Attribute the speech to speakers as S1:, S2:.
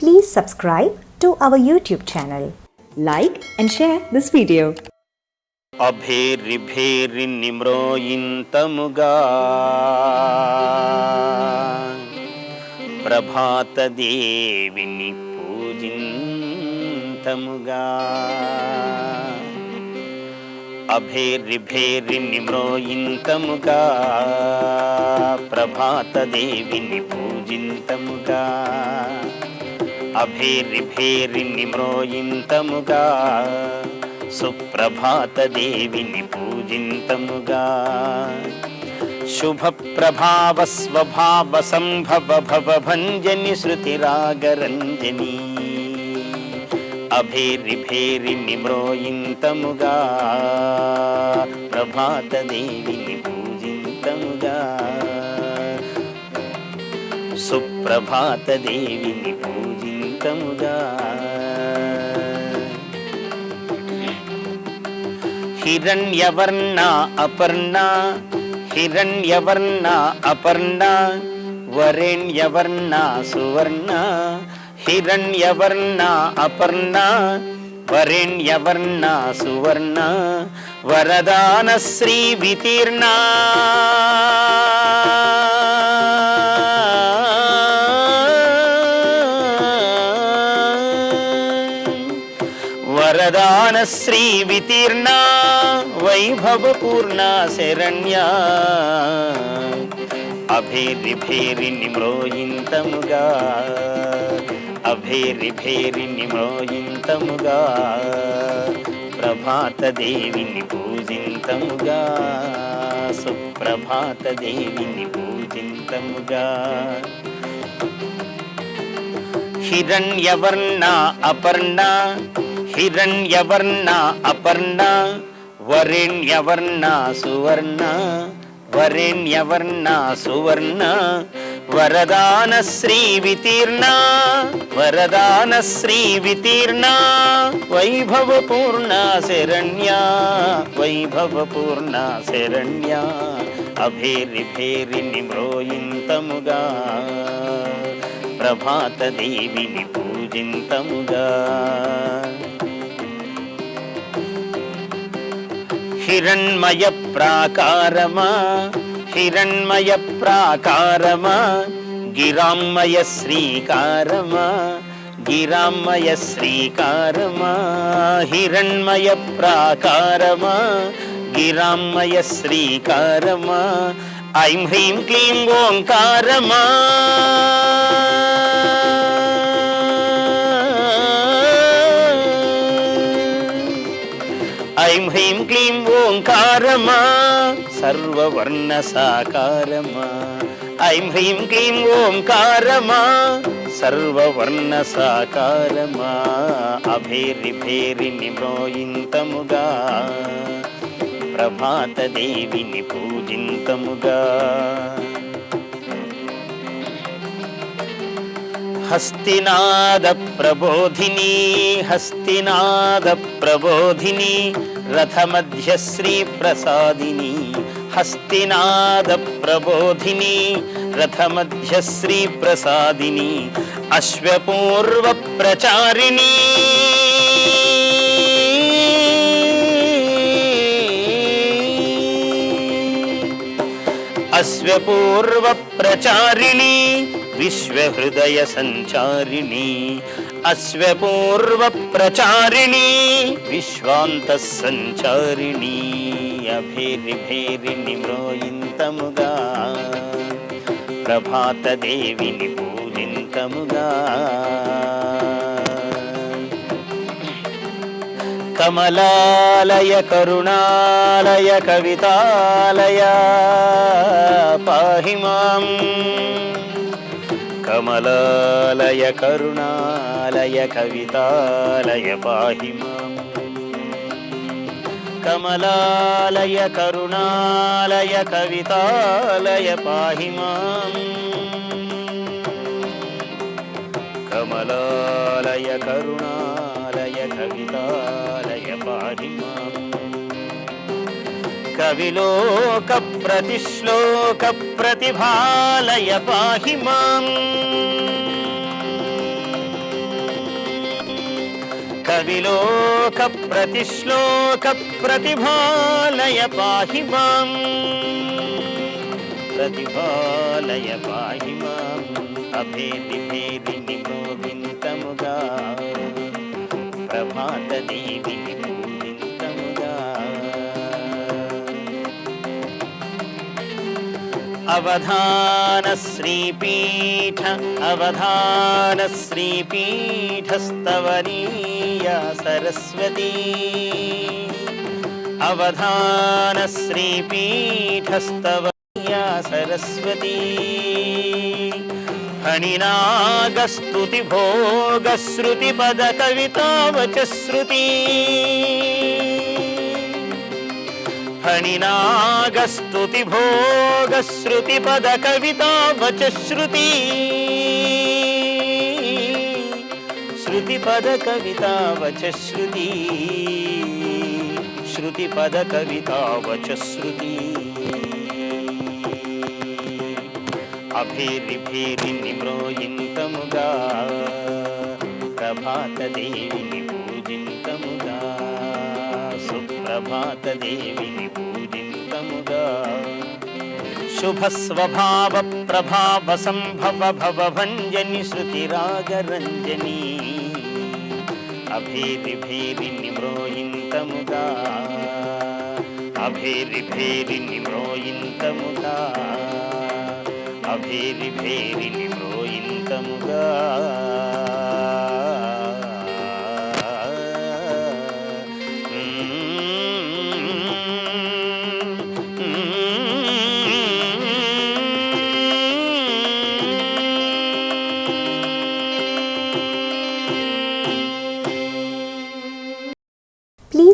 S1: Please subscribe to our YouTube channel.
S2: Like and share this video.
S3: అభేరి భేరి నిమ్రోయింతముగా ప్రభాత దేవిని పూజింతముగా అభేరి భేరి నిమ్రోయింతముగా ప్రభాత దేవిని పూజింతముగా అభేరి భేరి నిమ్రోయింతముగా సుప్రభాత దేవిని పూజింతముగా. శుభ ప్రభావ స్వభావ సంభవ భవ భంజని శృతిరాగరంజని అభేరి భేరి నిమ్రోయింతముగా ప్రభాత దేవిని పూజింతముగా. సుప్రభాత దేవిని పూజ హిరణ్యవర్ణ అపర్ణ హిరణ్యవర్ణ అపర్ణ వరేణ్యవర్ణ సువర్ణ హిరణ్యవర్ణ అపర్ణ వరేణ్యవర్ణ సువర్ణ వరదాన శ్రీ నిమ్రోయింతముగా అభేరి భేరి నిమ్రోయింతముగా ప్రభాత దేవిని పూజింతముగా సుప్రభాత దేవిని పూజింతముగా హిరణ్యవర్ణ అపర్ణ హిరణ్యవర్ణ అపర్ణ వరేణ్యవర్ణ సువర్ణ వరేణ్యవర్ణ సువర్ణ వరదాన శ్రీ వితీర్ణ వరదాన శ్రీ వితీర్ణ వైభవపూర్ణ శరణ్య వైభవపూర్ణ శరణ్య అభేరి భేరి నిమ్రోయింతముగా ప్రభాత దేవిని పూజింతముగా. ஹிரண்மய பிராகாரமா ஹிரண்மய பிராகாரமா கிராமய ஸ்ரீகாரமா கிராமய ஸ்ரீகாரமா ஹிரண்மய பிராகாரமா கிராமய ஸ்ரீகாரமா ஐம் ஹ்ரீம் க்ளீம் ஓங்காரமா ఓంకారమా? సర్వవర్ణ సాకారమా? ఐం హ్రీం క్లీం ఓంకారమా? సర్వవర్ణ సాకారమా? అభేరి భేరి నిమోయింతముగా. ప్రభాత దేవిని పూజింతముగా. हस्तिनाद प्रबोधिनी हस्तिनाद प्रबोधिनी रथमध्यश्री प्रसादिनी। हस्तिनाद हस्तिनादप्रबोधिनी हस्तिनादप्रबोधिनी रथमध्यश्रीप्रसादिनी अश्वपूर्व प्रचारिणी। अश्वपूर्व प्रचारिणी। విశ్వహృదయ సంచారిణి అశ్వపూర్వ ప్రచారిణి విశ్వాంత సంచారిణి అభేరి భేరి నిమ్రోయింతముగా ప్రభాత దేవిని పూజింతముగా కమలాలయ కరుణాలయ కవితాలయ పాహి మాం కమలాలయ కరుణాలయ కవితాలయ పాహి కమలాలయ కరుణాలయ కవితాలయ పాహి కమలాలయ కరుణా కవిలోక ప్రతిశ్లోక ప్రతిభాలయ పాహి మాం. కవిలోక ప్రతిశ్లోక ప్రతిభాలయ పాహి మాం. ప్రతిభాలయ పాహి మాం. అభేది భేది నిమోగింతముగా ప్రభాత దేవి अवधान श्रीपीठ अवधान अवधानश्रीपीठस्तवनीया सरस्वती। अवधान अवधानश्रीपीठस्तवनीया सरस्वती। फणिनागस्तुतिभोगश्रुतिपदकवितावच श्रुती ఫణినాగస్తుతి భోగశ్రుతి పద కవితావచ శృతి ఫణినాగస్తుతి పద కవితావచ శృతి శృతి పద కవితావచ శృతి శృతి పద కవితావచ శృతి అభేరి భేరి నిమ్రోయింతముగా ప్రభాత దేవిని పూజింతముగా ప్రభాతదేవిని పూజితముగా పూజింతముగా శుభ స్వభావ ప్రభావ సంభవ భవ భంజని శృతి రాగరంజని అభేరి భేరి నిమ్రోయింతముగా అభేరి భేరి నిమ్రోయింతముగా అభేరి భేరి నిమ్రోయింతముగా